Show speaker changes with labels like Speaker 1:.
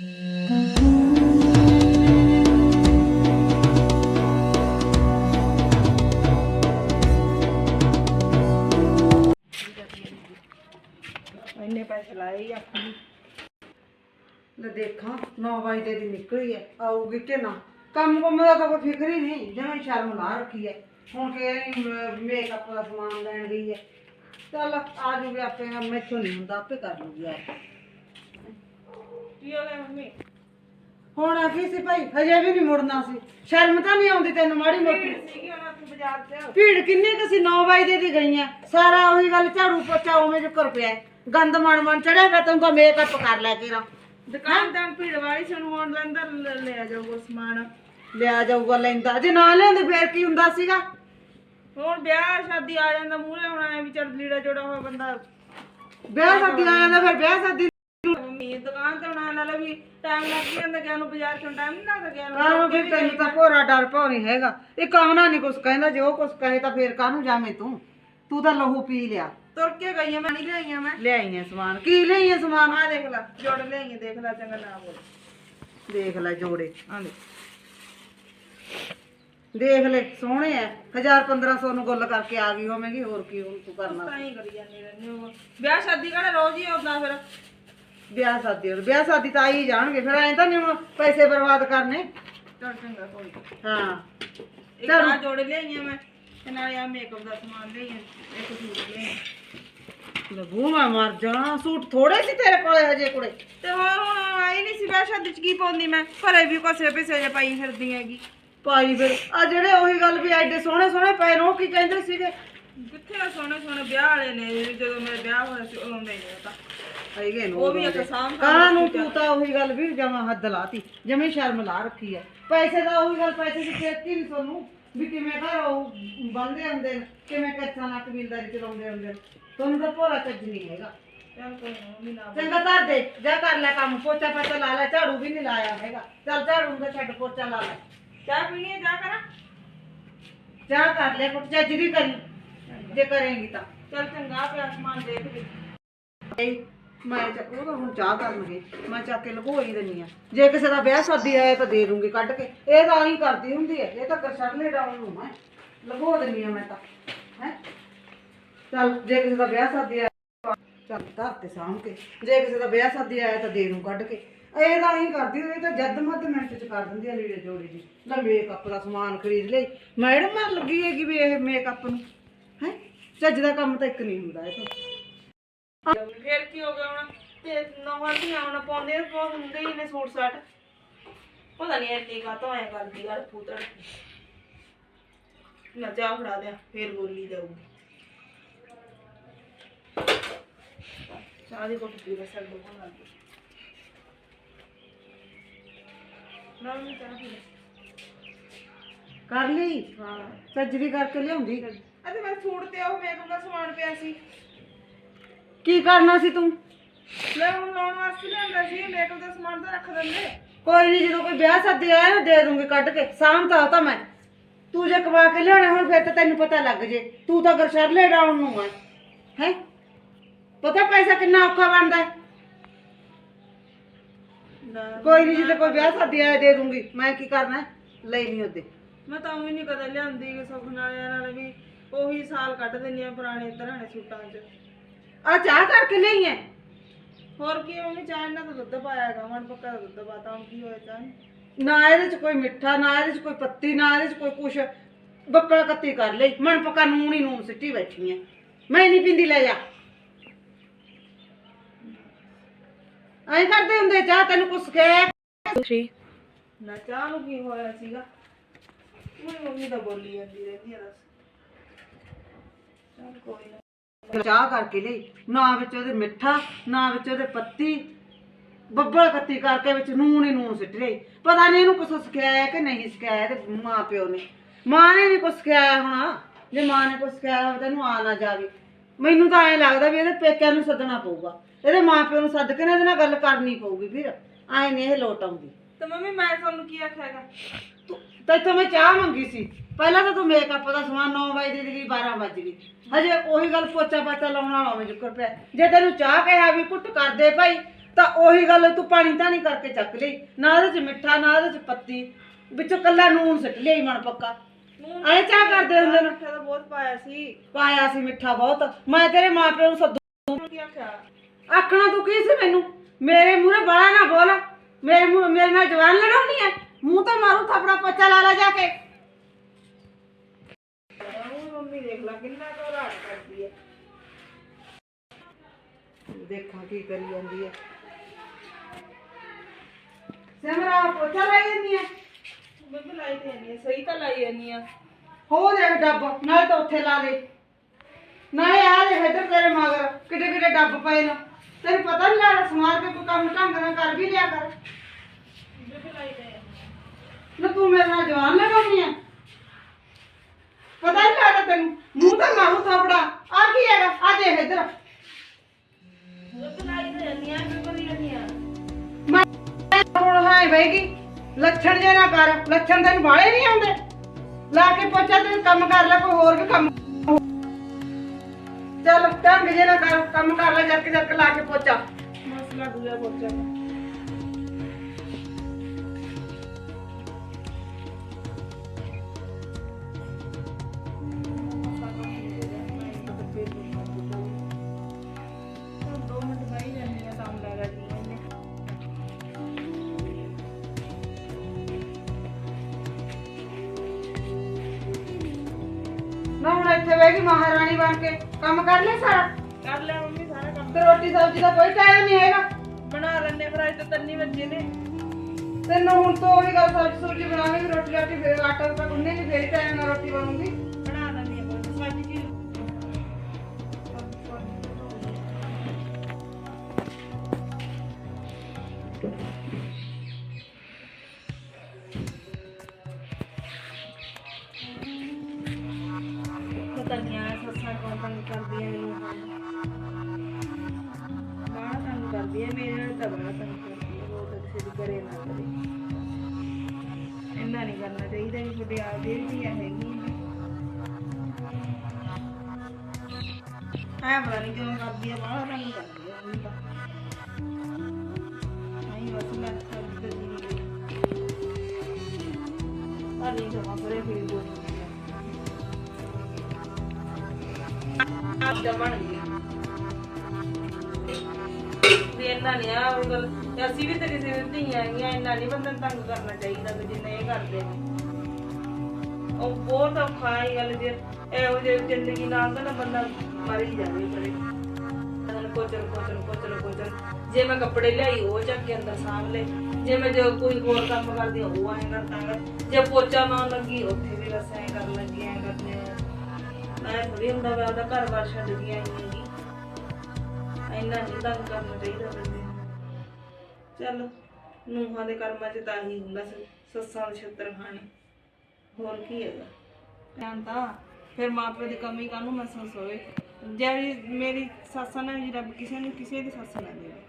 Speaker 1: ਇੰਨੇ ਪੈਸੇ ਲਾਏ ਹੀ ਆਪਣੀ
Speaker 2: ਲੈ ਦੇਖਾਂ 9 ਵਜੇ ਦੀ ਨਿਕਲੀ ਐ ਆਊਗੀ ਕਿ ਨਾ ਕੰਮ ਕੰਮ ਦਾ ਤਾਂ ਕੋਈ ਫਿਕਰ ਹੀ ਨਹੀਂ ਜਿਵੇਂ ਸ਼ਰਮ ਲਾ ਰੱਖੀ ਐ ਹੁਣ ਕਿ ਮੇਕਅਪ ਦਾ ਸਮਾਨ ਲੈਣ ਗਈ ਐ ਚੱਲ ਆ ਜੂਗੀ ਆਪੇ ਮੈਥੋਂ ਨਹੀਂ ਹੁੰਦਾ ਆਪੇ ਕਰ ਲੂਗੀ ਆ
Speaker 1: ਕੀ ਹੋ ਗਿਆ ਮੰਮੀ?
Speaker 2: ਹੁਣ ਆ ਕੀ ਸੀ ਭਾਈ ਹਜੇ ਵੀ ਨਹੀਂ ਮੁੜਨਾ ਸੀ। ਸ਼ਰਮ ਤਾਂ ਨਹੀਂ ਆਉਂਦੀ ਤੈਨੂੰ ਮਾੜੀ ਮੋਟੀ।
Speaker 1: ਸੀਗੀ ਉਹਨਾਂ ਤੂੰ ਬਾਜ਼ਾਰ ਚ
Speaker 2: ਭੀੜ ਕਿੰਨੀ ਕੁ ਸੀ? 9 ਵਜੇ ਦੀ ਗਈਆਂ। ਸਾਰਾ ਉਹੀ ਗੱਲ ਝਾੜੂ ਪੋਚਾ ਉਵੇਂ ਜੁਕਰ ਪਿਆ। ਹੈ। ਗੰਦ ਮਣ ਮਣ ਚੜਿਆ ਪਿਆ ਤੈਨੂੰ ਤਾਂ ਮੇਕਅਪ ਕਰ ਲੈ ਕੇ ਰਾਂ।
Speaker 1: ਦੁਕਾਨਦਾਰ ਭੀੜ ਵਾਲੀ ਸਾਨੂੰ ਆਨਲਾਈਨ ਦਾ ਲੈ ਲਿਆ ਜਾਊਗਾ ਸਮਾਨ।
Speaker 2: ਲਿਆ ਜਾਊਗਾ ਲੈਂਦਾ। ਜੇ ਨਾ ਲਿਆਉਂਦੇ ਫੇਰ ਕੀ ਹੁੰਦਾ ਸੀਗਾ?
Speaker 1: ਹੁਣ ਵਿਆਹ ਸ਼ਾਦੀ ਆ ਜਾਂਦਾ ਮੂਹਰੇ ਹੁਣ ਐ ਵੀ ਚੱਲ ਲੀੜਾ ਜੋੜਾ ਹੋਇਆ ਬੰਦਾ।
Speaker 2: ਵਿਆਹ ਸ਼ਾਦੀ ਆ ਜਾਂਦਾ ਫਿਰ ਵਿਆਹ ਸ਼ਾਦੀ
Speaker 1: ਮੰਮੀ ਦੁਕਾਨ ਤੇ ਬਣਾਉਣ ਵਾਲਾ ਵੀ ਟਾਈਮ ਲੱਗ ਜਾਂਦਾ ਗਿਆ ਨੂੰ ਬਾਜ਼ਾਰ ਚੋਂ ਟਾਈਮ ਨਹੀਂ ਲੱਗਦਾ ਗਿਆ ਨੂੰ
Speaker 2: ਫਿਰ ਤੈਨੂੰ ਤਾਂ ਭੋਰਾ ਡਰ ਭੌ ਨਹੀਂ ਹੈਗਾ। ਇਹ ਕਾਮਨਾ ਨਹੀਂ ਕੁਛ ਕਹਿੰਦਾ ਜੇ ਉਹ ਕੁਛ ਕਹੇ ਤਾਂ ਫੇਰ ਕਾਹਨੂੰ ਜਾਵੇਂ ਤੂੰ? ਤੂੰ ਤਾਂ ਲਹੂ ਪੀ ਲਿਆ।
Speaker 1: ਤੁਰ ਕੇ ਗਈਆਂ ਮੈਂ ਨਹੀਂ ਲਿਆਈਆਂ ਮੈਂ।
Speaker 2: ਲਿਆਈਆਂ ਸਮਾਨ। ਕੀ ਲਿਆਈਆਂ ਸਮਾਨ?
Speaker 1: ਆ ਦੇਖ ਲੈ ਜੋੜ ਲਿਆਈਆਂ ਦੇਖ ਲੈ ਚੰਗਾ ਨਾ ਬੋਲ।
Speaker 2: ਦੇਖ ਲੈ ਜੋੜੇ।
Speaker 1: ਆ ਦੇ
Speaker 2: ਦੇਖ ਲੈ ਸੋਹਣੇ ਐ। 1000 1500 ਨੂੰ ਗੁੱਲ ਕਰਕੇ ਆ ਗਈ ਹੋਵੇਂਗੀ ਹੋਰ ਕੀ ਹੁਣ ਤੂੰ ਕਰਨਾ।
Speaker 1: ਤਾਂ ਹੀ ਕਰੀ ਜਾਂਦੇ ਰਹਿੰਦੇ ਹੋ ਵਿਆਹ ਸ਼ਾਦੀ ਕਿਹੜਾ ਰੋਜ਼ ਹੀ ਹੁੰਦਾ ਫਿਰ?
Speaker 2: ਵਿਆਹ ਸ਼ਾਦੀ ਹੋਰ ਵਿਆਹ ਸ਼ਾਦੀ ਤਾਂ ਆ ਹੀ ਜਾਣਗੇ ਫਿਰ ਐਂ ਤਾਂ ਨਹੀਂ ਹੁਣ ਪੈਸੇ ਬਰਬਾਦ ਕਰਨੇ।
Speaker 1: ਚੱਲ ਚੰਗਾ ਕੋਈ ਨੀ।
Speaker 2: ਹਾਂ।
Speaker 1: ਇੱਕ ਆ ਜੋੜੇ ਲਿਆਈਆਂ ਮੈਂ ਤੇ ਨਾਲੇ ਆ ਮੇਕਅਪ ਦਾ ਸਮਾਨ ਲਿਆਈਆਂ ਇੱਕ ਸੂਟ ਲਿਆਈਆਂ।
Speaker 2: ਲੱਗੂ ਮੈਂ ਮਰ ਜਾਣਾ ਸੂਟ ਥੋੜੇ ਸੀ ਤੇਰੇ ਕੋਲੇ ਹਜੇ ਕੁੜੇ।
Speaker 1: ਤੇ ਹੋਰ ਹੁਣ ਆਈ ਨਹੀਂ ਸੀ ਵਿਆਹ ਸ਼ਾਦੀ ਚ ਕੀ ਪਾਉਂਦੀ ਮੈਂ? ਘਰੇ ਵੀ ਕੋਸੇ ਪਿਸੇ ਜੇ ਪਾਈ ਫਿਰਦੀ ਹੈਗੀ।
Speaker 2: ਪਾਈ ਫਿਰ। ਆ ਜਿਹੜੇ ਉਹੀ ਗੱਲ ਵੀ ਐਡੇ ਸੋਹਣੇ ਸੋਹਣੇ ਪਏ ਨੇ ਉਹ ਕੀ ਕਹਿੰਦੇ ਸੀਗੇ?
Speaker 1: ਕਿੱਥੇ ਆ ਸੋਹਣੇ ਸੋਹਣੇ ਵਿਆਹ ਵਾਲੇ ਨੇ? ਜਦੋਂ ਮੇਰਾ ਵਿਆਹ ਹੋਇਆ ਸੀ ਉਦੋਂ ਦੇ ਨੇ ਉਹ ਤਾਂ
Speaker 2: ਹੈਗੇ ਨੇ
Speaker 1: ਉਹ ਵੀ ਇੱਕ ਸਾਂਭ
Speaker 2: ਕਾਹ ਨੂੰ ਤੂੰ ਤਾਂ ਉਹੀ ਗੱਲ ਵੀ ਜਮਾ ਹੱਦ ਲਾਤੀ ਜਮੇ ਸ਼ਰਮ ਲਾ ਰੱਖੀ ਐ। ਪੈਸੇ ਦਾ ਉਹੀ ਗੱਲ ਪੈਸੇ ਦੀ ਖੇਤੀ ਨਹੀਂ ਤੁਹਾਨੂੰ ਵੀ ਕਿਵੇਂ ਘਰ ਉਹ ਬੰਦੇ ਹੁੰਦੇ ਨੇ ਕਿਵੇਂ ਕੱਚਾ ਨਾ ਕਬੀਲਦਾਰੀ ਚਲਾਉਂਦੇ ਹੁੰਦੇ ਨੇ। ਤੁਹਾਨੂੰ ਤਾਂ ਭੋਰਾ ਚੱਜ ਨਹੀਂ ਹੈਗਾ।
Speaker 1: ਚੱਲ ਕੋਈ ਨਾ ਮੰਮੀ ਨਾ
Speaker 2: ਚੰਗਾ ਧਰ ਦੇ ਜਾ ਕਰ ਲੈ ਕੰਮ ਪੋਚਾ ਪਾਚਾ ਲਾ ਲੈ ਝਾੜੂ ਵੀ ਨਹੀਂ ਲਾਇਆ ਹੈਗਾ। ਚੱਲ ਝਾੜੂ ਦਾ ਛੱਡ ਪੋਚਾ ਲਾ ਲੈ।
Speaker 1: ਚਾਹ ਪੀਣੀ ਹੈ ਜਾ ਕਰਾਂ?
Speaker 2: ਜਾ ਕਰ ਲੈ ਕੁੱਟ ਚੱਜ ਦੀ ਕਰੀ। ਜੇ ਕਰੇਂਗੀ ਤਾਂ।
Speaker 1: ਚੱਲ ਚੰਗਾ ਪਿਆ ਸਮਾਨ ਦੇਖ ਲਈ।
Speaker 2: ਮੈਂ ਚੱਕ ਉਹ ਤਾਂ ਹੁਣ ਚਾਹ ਕਰਨਗੇ। ਮੈਂ ਚੱਕ ਕੇ ਲਗੋ ਦਿੰਨੀ ਆ। ਜੇ ਕਿਸੇ ਦਾ ਵਿਆਹ ਸ਼ਾਦੀ ਆਇਆ ਤਾਂ ਦੇ ਦੂੰਗੀ ਕੱਢ ਕੇ। ਇਹ ਤਾਂ ਹੀ ਕਰਦੀ ਹੁੰਦੀ ਹੈ ਇਹ ਤਾਂ ਕਰਸ਼ਰਲੇ ਡਾਉਣ ਨੂੰ ਮੈਂ। ਲਗੋ ਦਿੰਨੀ ਆ ਮੈਂ ਤਾਂ। ਹੈ? ਚੱਲ, ਜੇ ਕਿਸੇ ਦਾ ਵਿਆਹ ਸ਼ਾਦੀ ਆਇਆ ਚੱਲ ਧਰ ਤੇ ਸਾਂਭ ਕੇ। ਜੇ ਕਿਸੇ ਦਾ ਵਿਆਹ ਸ਼ਾਦੀ ਆਇਆ ਤਾਂ ਦੇ ਨੂੰ ਕੱਢ ਕੇ। ਇਹ ਤਾਂ ਹੀ ਕਰਦੀ ਇਹ ਤਾਂ ਜਦ ਮੱਦ ਮਿੰਟ ਚ ਕਰ ਦਿੰਦੀ ਆ ਲੀੜੇ ਜੋੜੀ ਜੀ। ਲੈ ਮੇਕਅਪ ਦਾ ਸਮਾਨ ਖਰੀਦ ਲਈ। ਮੈਡਮ ਮਾਰ ਲੱਗੀ ਹੈਗੀ ਵੀ ਇਹ ਮੇਕਅਪ ਨੂੰ? ਚੱਜ ਦਾ ਕੰਮ ਤਾਂ ਇੱਕ ਨਹੀਂ ਹੁੰਦਾ ਇਹ ਤਾਂ।
Speaker 1: ਫੇਰ ਕੀ ਹੋ ਗਿਆ ਹੁਣ? ਤੇ ਨਵਾਂ ਨਹੀਂ ਆਉਣਾ ਪਾਉਂਦੇ ਆ, ਬਹੁਤ ਹੁੰਦੇ ਹੀ ਨੇ ਸੂਟ ਸਾਟ। ਪਤਾ ਨਹੀਂ ਐਤੀ ਕਾ ਤੋਂ ਐ ਕਰਦੀ ਯਾਰ ਫੂਤੜ ਨਾ ਚਾਹ ਫੜਾ ਦਿਆਂ ਫੇਰ ਬੋਲੀ ਜਾਊਗੀ। ਚਾਹ ਦੀ ਕੋਟ ਪੀ ਬਸ ਦੋ ਕੋਲ ਨਾ ਮੈਂ ਚਾਹ ਪੀ ਲੈ।
Speaker 2: ਕਰ ਲਈ?
Speaker 1: ਹਾਂ।
Speaker 2: ਸੱਜਰੀ ਕਰਕੇ ਲਿਆਉਂਦੀ?
Speaker 1: ਅਤੇ ਮੈਂ ਸੂਟ ਤੇ ਉਹ ਮੇਕਅਪ ਦਾ ਸਮਾਨ ਪਿਆ ਸੀ।
Speaker 2: ਕੀ ਕਰਨਾ ਸੀ ਤੂੰ?
Speaker 1: ਲੈ ਹੁਣ ਲਾਉਣ ਵਾਸਤੇ ਲਿਆਂਦਾ ਸੀ ਮੇਕਅਪ ਦਾ ਸਮਾਨ ਤਾਂ ਰੱਖ ਦਿੰਦੇ।
Speaker 2: ਕੋਈ ਨਹੀਂ ਜਦੋਂ ਕੋਈ ਵਿਆਹ ਸੱਦੇ ਆਇਆ ਨਾ ਦੇ ਦੂੰਗੀ ਕੱਢ ਕੇ ਸਾਂਭ ਤਾਂ ਤਾਂ ਮੈਂ। ਤੂੰ ਜੇ ਕਮਾ ਕੇ ਲਿਆਉਣਾ ਹੁਣ ਫਿਰ ਤਾਂ ਤੈਨੂੰ ਪਤਾ ਲੱਗ ਜੇ। ਤੂੰ ਤਾਂ ਗਰਸ਼ਰਲੇ ਡਾਉਣ ਨੂੰ ਹੈ ਹੈ? ਪਤਾ ਪੈਸਾ ਕਿੰਨਾ ਔਖਾ ਬਣਦਾ? ਹੈ? ਕੋਈ ਨਹੀਂ ਜਦੋਂ ਕੋਈ ਵਿਆਹ ਸੱਦੇ ਆਇਆ ਦੇ ਦੂੰਗੀ। ਮੈਂ ਕੀ ਕਰਨਾ? ਹੈ? ਲਈ ਨਹੀਂ ਉਹਦੇ।
Speaker 1: ਮੈਂ ਤਾਂ ਵੀ ਨਹੀਂ ਕਦੇ ਲਿਆਂਦੀ ਸੁੱਖ ਨਾਲੇ ਨਾਲੇ ਵੀ। ਉਹੀ ਸਾਲ ਕੱਢ ਦਿੰਦੀ ਆ ਪੁਰਾਣੇ ਤਰ੍ਹਾਂ ਸੂਟਾਂ 'ਚ।
Speaker 2: ਆ ਚਾਹ ਕਰਕੇ ਲਈ ਹੈ
Speaker 1: ਹੋਰ ਕੀ ਮੰਮੀ ਚਾਹ ਇਹਨਾਂ ਦਾ ਦੁੱਧ ਪਾਇਆ ਮਨ ਪੱਕਾ ਦੁੱਧ ਪਾਤਾ ਹੁਣ ਕੀ ਹੋਇਆ ਚਾਹ ਨੂੰ?
Speaker 2: ਨਾ ਇਹਦੇ ਚ ਕੋਈ ਮਿੱਠਾ ਨਾ ਇਹਦੇ ਚ ਕੋਈ ਪੱਤੀ ਨਾ ਇਹਦੇ ਚ ਕੋਈ ਕੁਛ। ਬੱਕਲਾ ਕੱਤੀ ਕਰ ਲਈ ਮਨ ਪੱਕਾ ਨੂਣ ਹੀ ਨੂਣ ਸਿੱਟੀ ਬੈਠੀ ਐ ਮੈਂ ਨਹੀਂ ਪੀਂਦੀ ਲੈ ਜਾ। ਐਂ ਕਰਦੇ ਹੁੰਦੇ ਚਾਹ ਤੈਨੂੰ ਕੁਛ ਕਹਿ
Speaker 1: ਨਾ ਚਾਹ ਨੂੰ ਕੀ ਹੋਇਆ ਸੀਗਾ? ਮੇਰੀ ਮੰਮੀ ਤਾਂ ਬੋਲੀ ਜਾਂਦੀ ਰਹਿੰਦੀ ਆ ਦੱਸ।
Speaker 2: ਚਾਹ ਕਰਕੇ ਲਈ ਨਾ ਵਿੱਚ ਉਹਦੇ ਮਿੱਠਾ ਨਾ ਵਿੱਚ ਉਹਦੇ ਪੱਤੀ। ਬੱਬਲ ਕੱਤੀ ਕਰਕੇ ਵਿੱਚ ਨੂਣ ਹੀ ਨੂਣ ਸਿੱਟ ਲਈ। ਪਤਾ ਨਹੀਂ ਇਹਨੂੰ ਕੁਛ ਸਿਖਾਇਆ ਕਿ ਨਹੀਂ ਸਿਖਾਇਆ ਤੇ ਮਾਂ ਪਿਓ ਨੇ। ਮਾਂ ਨੇ ਨਹੀਂ ਕੁਛ ਸਿਖਾਇਆ ਹੋਣਾ। ਜੇ ਮਾਂ ਨੇ ਕੁਛ ਸਿਖਾਇਆ ਹੋਵੇ ਤਾਂ ਇਹਨੂੰ ਆ ਨਾ ਜਾਵੇ। ਮੈਨੂੰ ਤਾਂ ਐਂ ਲੱਗਦਾ ਵੀ ਇਹਦੇ ਪੇਕਿਆਂ ਨੂੰ ਸੱਦਣਾ ਪਊਗਾ। ਇਹਦੇ ਮਾਂ ਪਿਓ ਨੂੰ ਸੱਦ ਕੇ ਨਾ ਇਹਦੇ ਨਾਲ ਗੱਲ ਕਰਨੀ ਪਊਗੀ ਫਿਰ। ਐਂ ਨਹੀਂ ਇਹ ਲੋਟ ਆਉਂਦੀ।
Speaker 1: ਤੇ ਮੰਮੀ ਮੈਂ ਤੁਹਾਨੂੰ ਕੀ ਆਖਿਆ ਹੈਗਾ?
Speaker 2: ਤੂੰ ਤੈਥੋਂ ਮੈਂ ਚਾਹ ਮੰਗੀ ਸੀ। ਪਹਿਲਾਂ ਤਾਂ ਤੂੰ ਮੇਕਅਪ ਦਾ ਸਮਾਨ 9 ਵਜੇ ਦੀ ਗਈ 12 ਵਜ ਗਈ। ਹਜੇ ਉਹੀ ਗੱਲ ਪੋਚਾ ਪਾਚਾ ਲਾਉਣ ਵਾਲਾ ਹੋਵੇ ਜੁਕਰ ਪਿਆ। ਜੇ ਤੈਨੂੰ ਚਾਹ ਕਿਹਾ ਵੀ ਕੁੱਟ ਕਰ ਦੇ ਭਾਈ ਤਾਂ ਉਹੀ ਗੱਲ ਤੂੰ ਪਾਣੀ ਧਾਣੀ ਕਰਕੇ ਚੱਕ ਲਈ। ਨਾ ਇਹਦੇ ਚ ਮਿੱਠਾ ਨਾ ਇਹਦੇ ਚ ਪੱਤੀ। ਵਿੱਚੋਂ ਕੱਲਾ ਨੂਣ ਸਿੱਟ ਲਈ ਮਨ ਪੱਕਾ। ਐਂ ਚਾਹ ਕਰਦੇ ਹੁੰਦੇ ਨੇ।
Speaker 1: ਮਿੱਠਾ ਤਾਂ ਬਹੁਤ ਪਾਇਆ ਸੀ।
Speaker 2: ਪਾਇਆ ਸੀ ਮਿੱਠਾ ਬਹੁਤ। ਮੈਂ ਤੇਰੇ ਮਾਪਿਆਂ ਨੂੰ ਸੱਦੂ।
Speaker 1: ਕੀ ਆਖਿਆ?
Speaker 2: ਆਖਣਾ ਤੂੰ ਕੀ ਸੀ ਮੈਨੂੰ? ਮੇਰੇ ਮੂਹਰੇ ਬਾਲਾ ਨਾ ਬੋਲ। ਮੇਰੇ ਮੂੰਹ ਮੇਰੇ ਨਾਲ ਜਵਾਨ ਲੜਾਉਣੀ ਹੈ ਮੂੰਹ ਤਾਂ ਮਾਰੂ ਥਾਪੜਾ ਪੱਚਾ ਲਾ ਲਾ ਜਾ ਕੇ।
Speaker 1: ਮੰਮੀ ਦੇਖ ਲੈ ਕਿੰਨਾ ਕੁ ਰਾੜ ਕਰਦੀ ਹੈ
Speaker 2: ਦੇਖਾਂ ਕੀ ਕਰੀ ਜਾਂਦੀ ਹੈ ਸਿਮਰਾ ਪੋਚਾ ਲਾਈ ਜਾਂਦੀ ਹੈ
Speaker 1: ਬੇਬੇ ਲਾਈ ਤੇ ਨਹੀਂ ਸਹੀ ਤਾਂ ਲਾਈ ਜਾਨੀ ਆ।
Speaker 2: ਹੋ ਜਾ ਡੱਬ ਨਾਲੇ ਤਾਂ ਉੱਥੇ ਲਾ ਦੇ। ਨਾਲੇ ਆ ਦੇ ਇੱਧਰ ਤੇਰੇ ਮਗਰ ਕਿੱਡੇ ਕਿੱਡੇ ਡੱਬ ਪਏ ਨੇ। ਤੈਨੂੰ ਪਤਾ ਨਹੀਂ ਲੱਗਦਾ ਸਮਾਰ ਕੇ ਕੋਈ ਕੰਮ ਢੰਗ ਨਾਲ ਕਰ ਵੀ ਲਿਆ ਕਰ। ਨਾ ਤੂੰ ਮੇਰੇ ਨਾਲ ਜਵਾਨ ਲਗਾਉਣੀ ਆ। ਪਤਾ ਨਹੀਂ ਲੱਗਦਾ ਤੈਨੂੰ। ਮੂੰਹ ਤਾਂ ਮਾਰੂ ਥਾਪੜਾ। ਆ ਕੀ ਹੈਗਾ? ਆ ਦੇਖ ਇੱਧਰ। ਮੈਂ ਹੁਣ ਹਾਏ ਬੈਗੀ ਲੱਛਣ ਜੇ ਨਾ ਕਰ। ਲੱਛਣ ਤੈਨੂੰ ਬਾਲੇ ਨਹੀਂ ਆਉਂਦੇ। ਲਾ ਕੇ ਪੋਚਾ ਤੈਨੂੰ ਕੰਮ ਕਰ ਲੈ, ਕੋਈ ਹੋਰ ਵੀ ਕੰਮ ਚੱਲ, ਢੰਗ ਜੇ ਨਾ ਕਰ, ਕੰਮ ਕਰ ਲੈ ਜਰਕ ਜਰਕ ਲਾ ਕੇ ਪੋਚਾ
Speaker 1: ਮਸਲਾ ਦੂਜਾ ਪੋਚਾ
Speaker 2: ਬਹਿ ਗਈ ਮਹਾਰਾਣੀ ਬਣ ਕੇ ਕੰਮ ਕਰ ਲੈ ਸਾਰਾ?
Speaker 1: ਕਰ ਲਿਆ ਮੰਮੀ ਸਾਰਾ ਕੰਮ।
Speaker 2: ਤੇ ਰੋਟੀ ਸਬਜ਼ੀ ਦਾ ਕੋਈ ਟਾਈਮ ਨਹੀਂ ਹੈਗਾ।
Speaker 1: ਬਣਾ ਲੈਣੇ ਫਿਰ ਅੱਜ ਤਾਂ ਤੰਨੀ ਵੱਜੇ ਨੇ।
Speaker 2: ਤੈਨੂੰ ਹੁਣ ਤੋਂ ਉਹੀ ਗੱਲ ਸਬਜ਼ੀ ਸੁਬਜ਼ੀ ਬਣਾਵੇਂਗੀ ਰੋਟੀ ਰਾਟੀ ਫੇਰ ਆਟਾ ਤਾਂ ਗੁੰਨੇਗੀ ਫੇਰ ਟਾਈਮ ਨਾਲ ਰੋਟੀ ਬਣੂਗੀ।
Speaker 1: ਤੰਗ ਕਰਦੀ ਹੈ ਮੇਰੇ ਨਾਲ ਤਾਂ ਬੜਾ ਤੰਗ ਕਰਦੀ ਹੈ ਬਹੁਤ ਅੱਛੇ ਦੀ ਕਰੇ ਨਾ ਕਰੇ ਇੰਨਾ ਨਹੀਂ ਕਰਨਾ ਚਾਹੀਦਾ ਵੀ ਤੁਹਾਡੇ ਆਪਦੇ ਵੀ ਹੈ ਹੈਗੀ ਐ ਪਤਾ ਨਹੀਂ ਕਿਉਂ ਕਰਦੀ ਹੈ ਬਾਹਲਾ ਤੰਗ ਕਰਦੀ ਹੈ ਮੈਨੂੰ ਤਾਂ ਨਹੀਂ ਬਸ ਮੈਂ ਇੰਨਾ ਨਹੀਂ ਆ, ਉਹ ਗੱਲ ਤੇ ਅਸੀਂ ਵੀ ਤੇ ਕਿਸੇ ਦੀ ਧੀਆਂ ਹੈਗੀਆਂ, ਇੰਨਾ ਨਹੀਂ ਬੰਦੇ ਨੂੰ ਤੰਗ ਕਰਨਾ ਚਾਹੀਦਾ ਵੀ ਜਿੰਨੇ ਇਹ ਕਰਦੇ ਨੇ। ਉਹ ਬਹੁਤ ਔਖਾ ਹੈ ਗੱਲ ਜੇ, ਇਹੋ ਜਿਹੀ ਜ਼ਿੰਦਗੀ ਨਾਲ ਤਾਂ ਨਾ ਬੰਦਾ ਮਰ ਹੀ ਜਾਵੇ ਪਰੇ ਕੋਚਰ ਕੋਚਰ ਕੋਚਰ ਕੋਚਰ ਜੇ ਮੈਂ ਕੱਪੜੇ ਲਿਆਈ, ਉਹ ਚੱਕ ਕੇ ਅੰਦਰ ਸਾਂਭ ਲੈ ਜੇ ਮੈਂ ਜੋ ਕੋਈ ਹੋਰ ਕੰਮ ਕਰਦੀ ਉਹ ਐਂ ਕਰਦਾ ਜੇ ਪੋਚਾ ਮਾਰਨ ਲੱਗੀ, ਉੱਥੇ ਵੀ ਬਸ ਐਂ ਕਰਨ ਲੱਗੀ, ਐਂ ਕਰਦੇ ਆ। ਥੋੜੀ ਹੁੰਦਾ ਮੈਂ ਉਹਦਾ ਘਰ-ਬਾਰ ਛੱਡ ਕੇ ਇੰਨਾ ਨਹੀਂ ਤੰਗ ਕਰਨਾ ਚਾਹੀਦਾ ਬੰਦੇ ਨੂੰ। ਚੱਲ, ਨੂੰਹਾਂ ਦੇ ਕਰਮਾਂ 'ਚ ਤਾਂ ਹੀ ਹੁੰਦਾ ਸੀ, ਸੱਸਾਂ ਦੇ ਛੱਤਰ ਖਾਣੇ। ਹੋਰ ਕੀ ਹੈਗਾ? ਧਿਆਨ ਤਾਂ, ਫਿਰ ਮਾਪੇ ਦੀ ਕਮੀ ਕਾਹਨੂੰ ਮਹਿਸੂਸ ਹੋਵੇ? ਜੇ ਮੇਰੀ ਸੱਸ ਨਾਲ ਵੀ ਰੱਬ ਕਿਸੇ ਨੂੰ, ਕਿਸੇ ਦੀ ਸੱਸ ਨਾ ਦੇਵੇ।